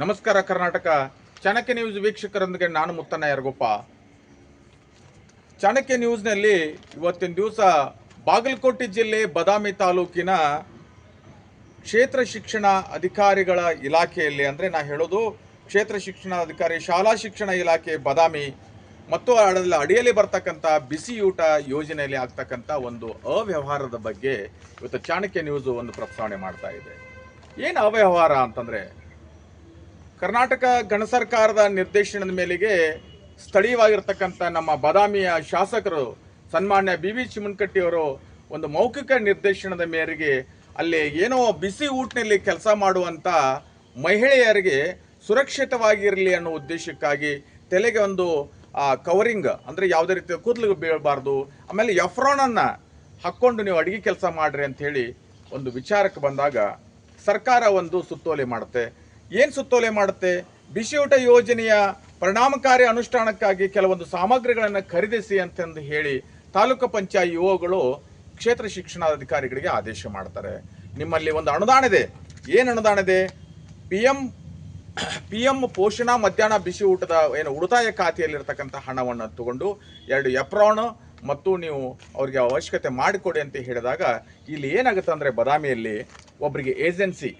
ನಮಸ್ಕಾರ ಕರ್ನಾಟಕ. ಚಾಣಕ್ಯ ನ್ಯೂಸ್ ವೀಕ್ಷಕರೊಂದಿಗೆ ನಾನು ಮುತ್ತಣ್ಣ ಯರಗೊಪ್ಪ ಚಾಣಕ್ಯ ನ್ಯೂಸ್ನಲ್ಲಿ ಇವತ್ತಿನ ದಿವಸ ಬಾಗಲಕೋಟೆ ಜಿಲ್ಲೆ ಬದಾಮಿ ತಾಲೂಕಿನ ಕ್ಷೇತ್ರ ಶಿಕ್ಷಣ ಅಧಿಕಾರಿಗಳ ಇಲಾಖೆಯಲ್ಲಿ ಅಂದರೆ ನಾ ಹೇಳೋದು ಕ್ಷೇತ್ರ ಶಿಕ್ಷಣ ಅಧಿಕಾರಿ ಶಾಲಾ ಶಿಕ್ಷಣ ಇಲಾಖೆ ಬದಾಮಿ ಮತ್ತು ಅದರಲ್ಲಿ ಅಡಿಯಲ್ಲಿ ಬರ್ತಕ್ಕಂಥ ಬಿಸಿಯೂಟ ಯೋಜನೆಯಲ್ಲಿ ಆಗ್ತಕ್ಕಂಥ ಒಂದು ಅವ್ಯವಹಾರದ ಬಗ್ಗೆ ಇವತ್ತು ಚಾಣಕ್ಯ ನ್ಯೂಸು ಒಂದು ಪ್ರಸ್ತಾವನೆ ಮಾಡ್ತಾ ಇದೆ. ಏನು ಅವ್ಯವಹಾರ ಅಂತಂದರೆ ಕರ್ನಾಟಕ ಗಣ ಸರ್ಕಾರದ ನಿರ್ದೇಶನದ ಮೇಲೆಗೆ ಸ್ಥಳೀಯವಾಗಿರ್ತಕ್ಕಂಥ ನಮ್ಮ ಬಾದಾಮಿಯ ಶಾಸಕರು ಸನ್ಮಾನ್ಯ ಬಿ ವಿ ಚಿಮನ್ಕಟ್ಟಿಯವರು ಒಂದು ಮೌಖಿಕ ನಿರ್ದೇಶನದ ಮೇರೆಗೆ ಅಲ್ಲಿ ಏನೋ ಬಿಸಿ ಊಟಿನಲ್ಲಿ ಕೆಲಸ ಮಾಡುವಂಥ ಮಹಿಳೆಯರಿಗೆ ಸುರಕ್ಷಿತವಾಗಿರಲಿ ಅನ್ನೋ ಉದ್ದೇಶಕ್ಕಾಗಿ ತಲೆಗೆ ಒಂದು ಕವರಿಂಗ್ ಅಂದರೆ ಯಾವುದೇ ರೀತಿಯ ಕೂದಲು ಬೀಳಬಾರ್ದು, ಆಮೇಲೆ ಎಫ್ರಾನನ್ನು ಹಾಕ್ಕೊಂಡು ನೀವು ಅಡಿಗೆ ಕೆಲಸ ಮಾಡ್ರಿ ಹೇಳಿ ಒಂದು ವಿಚಾರಕ್ಕೆ ಬಂದಾಗ ಸರ್ಕಾರ ಒಂದು ಸುತ್ತೋಲೆ ಮಾಡುತ್ತೆ. ಏನು ಸುತ್ತೋಲೆ ಮಾಡುತ್ತೆ? ಬಿಸಿಯೂಟ ಯೋಜನೆಯ ಪರಿಣಾಮಕಾರಿ ಅನುಷ್ಠಾನಕ್ಕಾಗಿ ಕೆಲವೊಂದು ಸಾಮಗ್ರಿಗಳನ್ನು ಖರೀದಿಸಿ ಅಂತಂದು ಹೇಳಿ ತಾಲೂಕು ಪಂಚಾಯತ್ ಇಒಗಳು ಕ್ಷೇತ್ರ ಶಿಕ್ಷಣಾಧಿಕಾರಿಗಳಿಗೆ ಆದೇಶ ಮಾಡ್ತಾರೆ. ನಿಮ್ಮಲ್ಲಿ ಒಂದು ಅನುದಾನ ಇದೆ. ಏನು ಅನುದಾನ ಇದೆ? ಪಿ ಎಂ ಪಿ ಎಂ ಪೋಷಣಾ ಮಧ್ಯಾಹ್ನ ಬಿಸಿ ಊಟದ ಏನು ಉಳಿತಾಯ ಖಾತೆಯಲ್ಲಿರ್ತಕ್ಕಂಥ ಹಣವನ್ನು ತಗೊಂಡು ಎರಡು ಎಪ್ರಾನ್ ಮತ್ತು ನೀವು ಅವರಿಗೆ ಅವಶ್ಯಕತೆ ಮಾಡಿಕೊಡಿ ಅಂತ ಹೇಳಿದಾಗ ಇಲ್ಲಿ ಏನಾಗುತ್ತೆ ಅಂದರೆ ಬದಾಮಿಯಲ್ಲಿ ಒಬ್ಬರಿಗೆ ಏಜೆನ್ಸಿ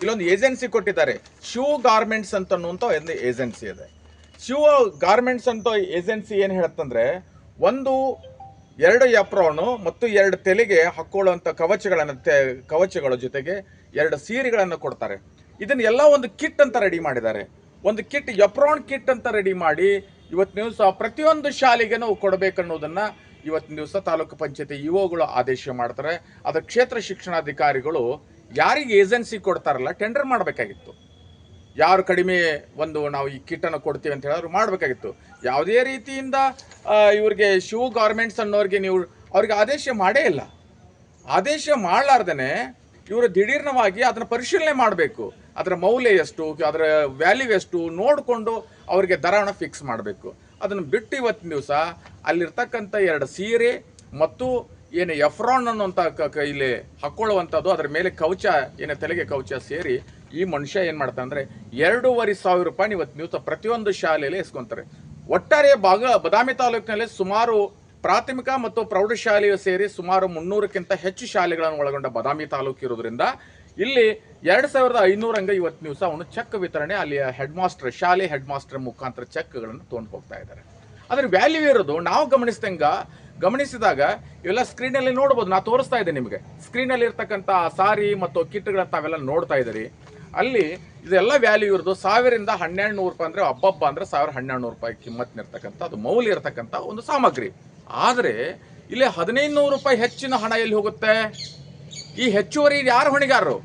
ಇಲ್ಲೊಂದು ಏಜೆನ್ಸಿ ಕೊಟ್ಟಿದ್ದಾರೆ. ಶಿವ್ ಗಾರ್ಮೆಂಟ್ಸ್ ಅಂತ ಅನ್ನುವಂಥ ಒಂದು ಏಜೆನ್ಸಿ ಇದೆ. ಶಿವ ಗಾರ್ಮೆಂಟ್ಸ್ ಅಂತ ಏಜೆನ್ಸಿ ಏನು ಹೇಳುತ್ತಂದ್ರೆ, ಒಂದು, ಎರಡು ಎಪ್ರೋನು ಮತ್ತು ಎರಡು ತೆಲೆಗೆ ಹಾಕೊಳ್ಳುವಂಥ ಕವಚಗಳನ್ನು ಕವಚಗಳ ಜೊತೆಗೆ ಎರಡು ಸೀರೆಗಳನ್ನು ಕೊಡ್ತಾರೆ. ಇದನ್ನೆಲ್ಲ ಒಂದು ಕಿಟ್ ಅಂತ ರೆಡಿ ಮಾಡಿದ್ದಾರೆ. ಒಂದು ಕಿಟ್ ಎಪ್ರಾನ್ ಕಿಟ್ ಅಂತ ರೆಡಿ ಮಾಡಿ ಇವತ್ತು ದಿವಸ ಪ್ರತಿಯೊಂದು ಶಾಲೆಗೆನೂ ಕೊಡಬೇಕನ್ನೋದನ್ನು ಇವತ್ತಿನ ದಿವಸ ತಾಲೂಕು ಪಂಚಾಯತಿ ಇಒಗಳು ಆದೇಶ ಮಾಡ್ತಾರೆ. ಅದರ ಕ್ಷೇತ್ರ ಶಿಕ್ಷಣಾಧಿಕಾರಿಗಳು ಯಾರಿಗೆ ಏಜೆನ್ಸಿ ಕೊಡ್ತಾರಲ್ಲ ಟೆಂಡರ್ ಮಾಡಬೇಕಾಗಿತ್ತು. ಯಾರು ಕಡಿಮೆ ಒಂದು ನಾವು ಈ ಕಿಟ್ಟನ್ನು ಕೊಡ್ತೀವಿ ಅಂತ ಹೇಳಿದ್ರು ಮಾಡಬೇಕಾಗಿತ್ತು. ಯಾವುದೇ ರೀತಿಯಿಂದ ಇವ್ರಿಗೆ ಶೂ ಗಾರ್ಮೆಂಟ್ಸ್ ಅನ್ನೋರಿಗೆ ನೀವು ಅವ್ರಿಗೆ ಆದೇಶ ಮಾಡೇ ಇಲ್ಲ. ಆದೇಶ ಮಾಡಲಾರ್ದೇ ಇವರು ದಿಢೀರ್ನವಾಗಿ ಅದನ್ನು ಪರಿಶೀಲನೆ ಮಾಡಬೇಕು. ಅದರ ಮೌಲ್ಯ ಎಷ್ಟು, ಅದರ ವ್ಯಾಲ್ಯೂ ಎಷ್ಟು ನೋಡಿಕೊಂಡು ಅವರಿಗೆ ದರವನ್ನು ಫಿಕ್ಸ್ ಮಾಡಬೇಕು. ಅದನ್ನು ಬಿಟ್ಟು ಇವತ್ತಿನ ದಿವಸ ಅಲ್ಲಿರ್ತಕ್ಕಂಥ ಎರಡು ಸೀರೆ ಮತ್ತು ಏನು ಎಫ್ರಾನ್ ಅನ್ನುವಂಥ ಕ ಇಲ್ಲಿ ಹಾಕ್ಕೊಳ್ಳುವಂಥದ್ದು ಅದರ ಮೇಲೆ ಕವಚ, ಏನು ತಲೆಗೆ ಕವಚ ಸೇರಿ ಈ ಮನುಷ್ಯ ಏನು ಮಾಡ್ತಾನೆ ಅಂದರೆ ಎರಡೂವರೆ ಸಾವಿರ ರೂಪಾಯಿ ಇವತ್ತು ನೀವು ಪ್ರತಿಯೊಂದು ಶಾಲೆಯಲ್ಲಿ ಇಸ್ಕೊಂತಾರೆ ಒಟ್ಟಾರೆ ಭಾಗ ಬದಾಮಿ ತಾಲೂಕಿನಲ್ಲಿ ಸುಮಾರು ಪ್ರಾಥಮಿಕ ಮತ್ತು ಪ್ರೌಢಶಾಲೆಯು ಸೇರಿ ಸುಮಾರು ಮುನ್ನೂರಕ್ಕಿಂತ ಹೆಚ್ಚು ಶಾಲೆಗಳನ್ನು ಒಳಗೊಂಡ ಬದಾಮಿ ತಾಲೂಕು ಇರೋದ್ರಿಂದ ಇಲ್ಲಿ ಎರಡು ಸಾವಿರದ ಐನೂರಂಗ ಇವತ್ತು ದಿವಸ ಅವನು ಚೆಕ್ ವಿತರಣೆ, ಅಲ್ಲಿಯ ಹೆಡ್ ಮಾಸ್ಟರ್ ಶಾಲೆ ಹೆಡ್ ಮಾಸ್ಟರ್ ಮುಖಾಂತರ ಚೆಕ್ಗಳನ್ನು ತೊಗೊಂಡು ಹೋಗ್ತಾ ಇದ್ದಾರೆ. ಅದ್ರ ವ್ಯಾಲ್ಯೂ ಇರೋದು, ನಾವು ಗಮನಿಸಿದಂಗ ಗಮನಿಸಿದಾಗ ಇವೆಲ್ಲ ಸ್ಕ್ರೀನಲ್ಲಿ ನೋಡ್ಬೋದು. ನಾ ತೋರಿಸ್ತಾ ಇದ್ದೆ ನಿಮಗೆ. ಸ್ಕ್ರೀನಲ್ಲಿ ಇರ್ತಕ್ಕಂಥ ಸಾರಿ ಮತ್ತು ಕಿಟ್ಗಳನ್ನ ತಾವೆಲ್ಲ ನೋಡ್ತಾ ಇದ್ದೀರಿ. ಅಲ್ಲಿ ಇದೆಲ್ಲ ವ್ಯಾಲ್ಯೂ ಇರೋದು ಸಾವಿರದಿಂದ ಹನ್ನೆರಡು ನೂರು ರೂಪಾಯಿ ಅಂದರೆ ಹಬ್ಬಬ್ಬ ಅಂದರೆ ಸಾವಿರ ಹನ್ನೆರಡು ನೂರು ರೂಪಾಯಿ ಕಿಮ್ಮತ್ತಿನಿರ್ತಕ್ಕಂಥ ಅದು ಮೌಲ್ಯ ಇರತಕ್ಕಂಥ ಒಂದು ಸಾಮಗ್ರಿ. ಆದರೆ ಇಲ್ಲಿ ಹದಿನೈದು ನೂರು ರೂಪಾಯಿ ಹೆಚ್ಚಿನ ಹಣ ಎಲ್ಲಿ ಹೋಗುತ್ತೆ? ಈ ಹೆಚ್ಚುವರಿ ಯಾರು ಹೊಣೆಗಾರರು?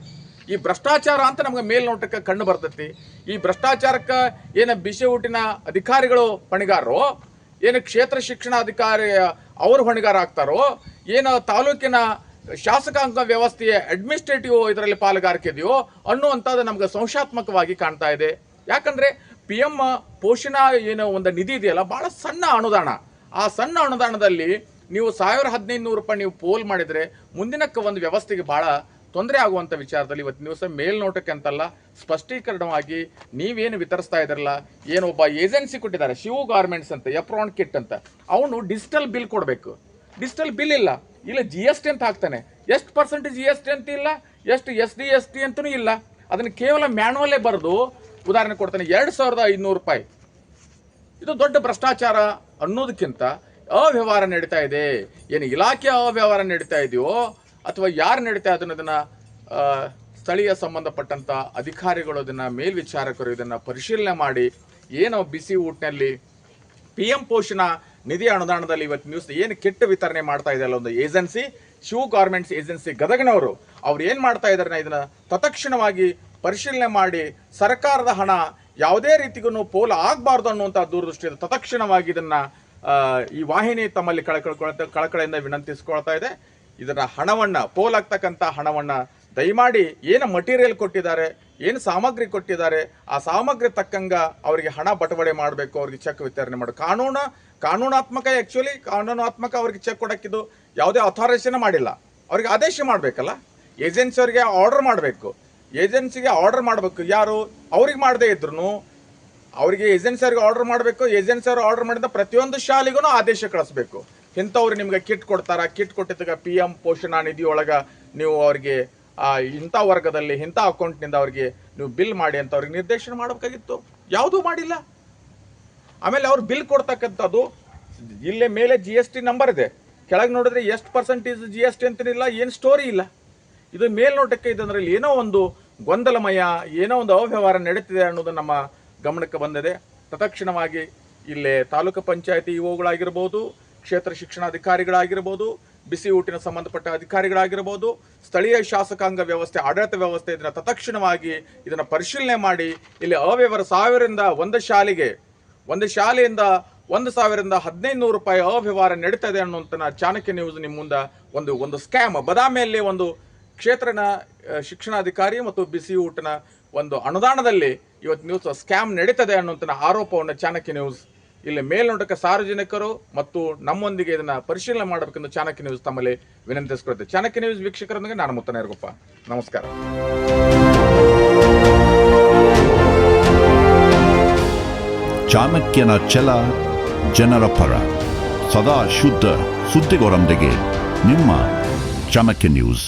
ಈ ಭ್ರಷ್ಟಾಚಾರ ಅಂತ ನಮ್ಗೆ ಮೇಲ್ನೋಟಕ್ಕೆ ಕಂಡು ಬರ್ತೈತಿ. ಈ ಭ್ರಷ್ಟಾಚಾರಕ್ಕೆ ಏನು ಬಿಸಿ ಊಟಿನ ಅಧಿಕಾರಿಗಳು ಹೊಣೆಗಾರರು? ಏನು ಕ್ಷೇತ್ರ ಶಿಕ್ಷಣಾಧಿಕಾರಿ ಅವರು ಹೊಣೆಗಾರ ಆಗ್ತಾರೋ ಏನು ತಾಲೂಕಿನ ಶಾಸಕಾಂಗ ವ್ಯವಸ್ಥೆಯ ಅಡ್ಮಿನಿಸ್ಟ್ರೇಟಿವ್ ಇದರಲ್ಲಿ ಪಾಲುಗಾರಿಕೆ ಇದೆಯೋ ಅನ್ನುವಂಥದ್ದು ನಮ್ಗೆ ಸಂಶಾತ್ಮಕವಾಗಿ ಕಾಣ್ತಾ ಇದೆ. ಯಾಕಂದ್ರೆ ಪಿ ಎಂ ಪೋಷಣಾ ಏನು ಒಂದು ನಿಧಿ ಇದೆಯಲ್ಲ, ಬಹಳ ಸಣ್ಣ ಅನುದಾನ. ಆ ಸಣ್ಣ ಅನುದಾನದಲ್ಲಿ ನೀವು ಸಾವಿರ ಹದಿನೈದು ನೂರು ರೂಪಾಯಿ ನೀವು ಪೋಲ್ ಮಾಡಿದರೆ ಮುಂದಿನಕ್ಕೆ ಒಂದು ವ್ಯವಸ್ಥೆಗೆ ಬಹಳ ತೊಂದರೆ ಆಗುವಂಥ ವಿಚಾರದಲ್ಲಿ ಇವತ್ತಿನ ದಿವಸ ಮೇಲ್ನೋಟಕ್ಕೆ ಅಂತಲ್ಲ, ಸ್ಪಷ್ಟೀಕರಣವಾಗಿ ನೀವೇನು ವಿತರಿಸ್ತಾ ಇದ್ರಲ್ಲ ಏನೊಬ್ಬ ಏಜೆನ್ಸಿ ಕೊಟ್ಟಿದ್ದಾರೆ, ಶಿವು ಗಾರ್ಮೆಂಟ್ಸ್ ಅಂತ, ಎಪ್ರಾನ್ ಕಿಟ್ ಅಂತ, ಅವನು ಡಿಜಿಟಲ್ ಬಿಲ್ ಕೊಡಬೇಕು. ಡಿಜಿಟಲ್ ಬಿಲ್ ಇಲ್ಲ. ಇಲ್ಲ ಜಿ ಎಸ್ ಟಿ ಅಂತ ಹಾಕ್ತಾನೆ. ಎಷ್ಟು ಪರ್ಸೆಂಟ್ ಜಿ ಎಸ್ ಟಿ ಅಂತ ಇಲ್ಲ, ಎಷ್ಟು ಎಸ್ ಡಿ ಎಸ್ ಟಿ ಅಂತಲೂ ಇಲ್ಲ. ಅದನ್ನು ಕೇವಲ ಮ್ಯಾನುವಲ್ಲೇ ಬರೆದು ಉದಾಹರಣೆ ಕೊಡ್ತಾನೆ, ಎರಡು ಸಾವಿರದ ಐದುನೂರು ರೂಪಾಯಿ. ಇದು ದೊಡ್ಡ ಭ್ರಷ್ಟಾಚಾರ ಅನ್ನೋದಕ್ಕಿಂತ ಅವ್ಯವಹಾರ ನಡೀತಾ ಇದೆ. ಏನು ಇಲಾಖೆ ಅವ್ಯವಹಾರ ನಡೀತಾ ಇದೆಯೋ ಅಥವಾ ಯಾರು ನಡೀತಾ ಅದನ್ನು ಅದನ್ನ ಸ್ಥಳೀಯ ಸಂಬಂಧಪಟ್ಟಂತ ಅಧಿಕಾರಿಗಳು ಅದನ್ನ ಮೇಲ್ವಿಚಾರಕರು ಇದನ್ನ ಪರಿಶೀಲನೆ ಮಾಡಿ, ಏನು ಬಿಸಿ ಊಟನಲ್ಲಿ ಪಿ ಎಂ ಪೋಷಣ ನಿಧಿ ಅನುದಾನದಲ್ಲಿ ಇವತ್ತು ನ್ಯೂಸ್ ಏನು ಕೆಟ್ಟ ವಿತರಣೆ ಮಾಡ್ತಾ ಇದೆಯಲ್ಲ ಒಂದು ಏಜೆನ್ಸಿ ಶೂ ಗಾರ್ಮೆಂಟ್ಸ್ ಏಜೆನ್ಸಿ ಗದಗನವರು, ಅವ್ರು ಏನು ಮಾಡ್ತಾ ಇದ್ದಾರೆ ಇದನ್ನ ತತ್ಕ್ಷಣವಾಗಿ ಪರಿಶೀಲನೆ ಮಾಡಿ, ಸರ್ಕಾರದ ಹಣ ಯಾವುದೇ ರೀತಿಗೂ ಪೋಲ ಆಗಬಾರ್ದು ಅನ್ನುವಂಥ ದೂರದೃಷ್ಟಿಯಿಂದ ತತ್ಕ್ಷಣವಾಗಿ ಇದನ್ನ ಈ ವಾಹಿನಿ ತಮ್ಮಲ್ಲಿ ಕಳಕಳ, ಕಳಕಳೆಯಿಂದ ವಿನಂತಿಸ್ಕೊಳ್ತಾ ಇದೆ. ಇದರ ಹಣವನ್ನ, ಪೋಲಾಗ್ತಕ್ಕಂಥ ಹಣವನ್ನು ದಯಮಾಡಿ ಏನು ಮಟೀರಿಯಲ್ ಕೊಟ್ಟಿದ್ದಾರೆ, ಏನು ಸಾಮಗ್ರಿ ಕೊಟ್ಟಿದ್ದಾರೆ, ಆ ಸಾಮಗ್ರಿ ತಕ್ಕಂಗ ಅವರಿಗೆ ಹಣ ಬಟವಡೆ ಮಾಡಬೇಕು, ಅವ್ರಿಗೆ ಚೆಕ್ ವಿತರಣೆ ಮಾಡಿ. ಕಾನೂನು, ಕಾನೂನಾತ್ಮಕ ಆ್ಯಕ್ಚುಲಿ ಕಾನೂನಾತ್ಮಕ ಅವ್ರಿಗೆ ಚೆಕ್ ಕೊಡಕ್ಕಿದು ಯಾವುದೇ ಅಥಾರೈಸೇಷನ್ ಮಾಡಿಲ್ಲ. ಅವ್ರಿಗೆ ಆದೇಶ ಮಾಡಬೇಕಲ್ಲ? ಏಜೆನ್ಸಿ ಅವರಿಗೆ ಆರ್ಡರ್ ಮಾಡಬೇಕು. ಏಜೆನ್ಸಿಗೆ ಆರ್ಡರ್ ಮಾಡಬೇಕು ಯಾರು? ಅವ್ರಿಗೆ ಮಾಡದೇ ಇದ್ರು ಅವರಿಗೆ ಏಜೆನ್ಸಿಯವ್ರಿಗೆ ಆರ್ಡರ್ ಮಾಡಬೇಕು ಏಜೆನ್ಸಿಯವ್ರು ಆರ್ಡರ್ ಮಾಡಿದ ಪ್ರತಿಯೊಂದು ಶಾಲೆಗೂ ಆದೇಶ ಕಳಿಸ್ಬೇಕು. ಇಂಥವ್ರು ನಿಮ್ಗೆ ಕಿಟ್ ಕೊಡ್ತಾರ? ಕಿಟ್ ಕೊಟ್ಟಿದ್ದಾಗ ಪಿ ಎಂ ಪೋಷಣ ನಿಧಿಯೊಳಗೆ ನೀವು ಅವ್ರಿಗೆ ಇಂಥ ವರ್ಗದಲ್ಲಿ, ಇಂಥ ಅಕೌಂಟ್ನಿಂದ ಅವ್ರಿಗೆ ನೀವು ಬಿಲ್ ಮಾಡಿ ಅಂತ ಅವ್ರಿಗೆ ನಿರ್ದೇಶನ ಮಾಡಬೇಕಾಗಿತ್ತು. ಯಾವುದೂ ಮಾಡಿಲ್ಲ. ಆಮೇಲೆ ಅವ್ರು ಬಿಲ್ ಕೊಡ್ತಕ್ಕಂಥದ್ದು, ಇಲ್ಲೇ ಮೇಲೆ ಜಿ ಎಸ್ ಟಿ ನಂಬರ್ ಇದೆ. ಕೆಳಗೆ ನೋಡಿದ್ರೆ ಎಷ್ಟು ಪರ್ಸೆಂಟೇಜ್ ಜಿ ಎಸ್ ಟಿ ಅಂತನಿಲ್ಲ ಏನು ಸ್ಟೋರಿ ಇಲ್ಲ. ಇದು ಮೇಲ್ನೋಟಕ್ಕೆ ಇದಂದ್ರೆ ಏನೋ ಒಂದು ಗೊಂದಲಮಯ, ಏನೋ ಒಂದು ಅವ್ಯವಹಾರ ನಡೀತಿದೆ ಅನ್ನೋದು ನಮ್ಮ ಗಮನಕ್ಕೆ ಬಂದಿದೆ. ತತ್ಕ್ಷಣವಾಗಿ ಇಲ್ಲೇ ತಾಲೂಕು ಪಂಚಾಯತಿ ಇಒಗಳಾಗಿರ್ಬೋದು ಕ್ಷೇತ್ರ ಶಿಕ್ಷಣಾಧಿಕಾರಿಗಳಾಗಿರ್ಬೋದು, ಬಿಸಿ ಊಟಿನ ಸಂಬಂಧಪಟ್ಟ ಅಧಿಕಾರಿಗಳಾಗಿರ್ಬೋದು, ಸ್ಥಳೀಯ ಶಾಸಕಾಂಗ ವ್ಯವಸ್ಥೆ, ಆಡಳಿತ ವ್ಯವಸ್ಥೆ ಇದನ್ನು ತತ್ಕ್ಷಣವಾಗಿ ಇದನ್ನು ಪರಿಶೀಲನೆ ಮಾಡಿ ಇಲ್ಲಿ ಅವ್ಯವಹಾರ ಸಾವಿರದಿಂದ ಒಂದು ಶಾಲೆಗೆ, ಒಂದು ಶಾಲೆಯಿಂದ ಒಂದು ಸಾವಿರದಿಂದ ಹದಿನೈದು ನೂರು ರೂಪಾಯಿ ಅವ್ಯವಹಾರ ನಡೀತಾ ಇದೆ ಅನ್ನುವಂಥ ಚಾಣಕ್ಯ ನ್ಯೂಸ್ ನಿಮ್ಮ ಮುಂದೆ ಒಂದು ಒಂದು ಸ್ಕ್ಯಾಮ್ ಬದಾಮಿಯಲ್ಲಿ ಒಂದು ಕ್ಷೇತ್ರನ ಶಿಕ್ಷಣಾಧಿಕಾರಿ ಮತ್ತು ಬಿಸಿ ಊಟನ ಒಂದು ಅನುದಾನದಲ್ಲಿ ಇವತ್ತು ನ್ಯೂಸ್ ಸ್ಕ್ಯಾಮ್ ನಡೀತದೆ ಅನ್ನುವಂಥ ಆರೋಪವನ್ನು ಚಾಣಕ್ಯ ನ್ಯೂಸ್ ಇಲ್ಲಿ ಮೇಲ್ನೋಟಕ್ಕೆ ಸಾರ್ವಜನಿಕರು ಮತ್ತು ನಮ್ಮೊಂದಿಗೆ ಇದನ್ನ ಪರಿಶೀಲನೆ ಮಾಡಬೇಕೆಂದು ಚಾಣಕ್ಯ ನ್ಯೂಸ್ ತಮ್ಮಲ್ಲಿ ವಿನಂತಿಸಿಕೊಳ್ತೇವೆ ಚಾಣಕ್ಯ ನ್ಯೂಸ್ ವೀಕ್ಷಕರೊಂದಿಗೆ ನಾನು ಮುತ್ತನ ಇರಗಪ್ಪ ನಮಸ್ಕಾರ. ಚಾಣಕ್ಯನ ಛಲ ಜನರ ಪರ. ಸದಾ ಶುದ್ಧ ಸುದ್ದಿಗೋರೊಂದಿಗೆ ನಿಮ್ಮ ಚಾಣಕ್ಯ ನ್ಯೂಸ್